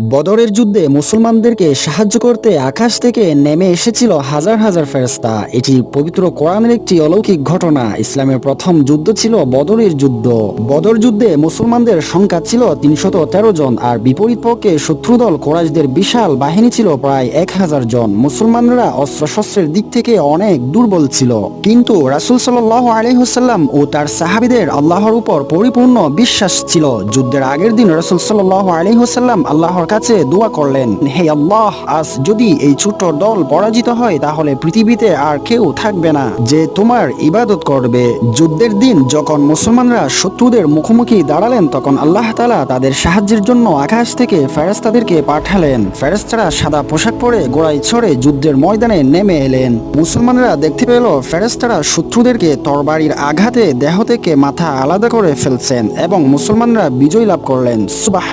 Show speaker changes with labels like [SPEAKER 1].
[SPEAKER 1] বদরের যুদ্ধে মুসলমানদেরকে সাহায্য করতে আকাশ থেকে নেমে এসেছিল হাজার হাজার ফেরস্তা এটি পবিত্র কোরআনের একটি অলৌকিক ঘটনা। ইসলামের প্রথম যুদ্ধ ছিল বদরের যুদ্ধ। বদর যুদ্ধে মুসলমানদের সংখ্যা ছিল তিনশত তেরো জন আর বিপরীত পক্ষে শত্রুদল কোরাইশদের বিশাল বাহিনী ছিল প্রায় এক হাজার জন। মুসলমানরা অস্ত্রশস্ত্রের দিক থেকে অনেক দুর্বল ছিল। কিন্তু রাসুল সাল্লাহ আলহিহসাল্লাম ও তার সাহাবিদের আল্লাহর উপর পরিপূর্ণ বিশ্বাস ছিল। যুদ্ধের আগের দিন রাসুল সাল্লাহ আলহিহসাল্লাম আল্লাহর কাছে দোয়া করলেন, হে আল্লাহ, আজ যদি এই ছোট্ট দল পরাজিত হয়, তাহলে পৃথিবীতে আর কেউ থাকবে না। যে তোমার ইবাদত করবে, যুদ্ধের দিন যখন মুসলমানরা শত্রুদের মুখোমুখি দাঁড়ালেন, তখন আল্লাহ তালা তাদের সাহায্যের জন্য আকাশ থেকে ফেরেস্তাদেরকে পাঠালেন। ফেরেস্তারা সাদা পোশাক পরে গোড়ায় ছড়ে যুদ্ধের ময়দানে নেমে এলেন। মুসলমানরা দেখতে পেল ফেরেস্তারা শত্রুদেরকে তরবারির আঘাতে দেহ থেকে মাথা আলাদা করে ফেলছেন এবং মুসলমানরা বিজয় লাভ করলেন। সুবাহ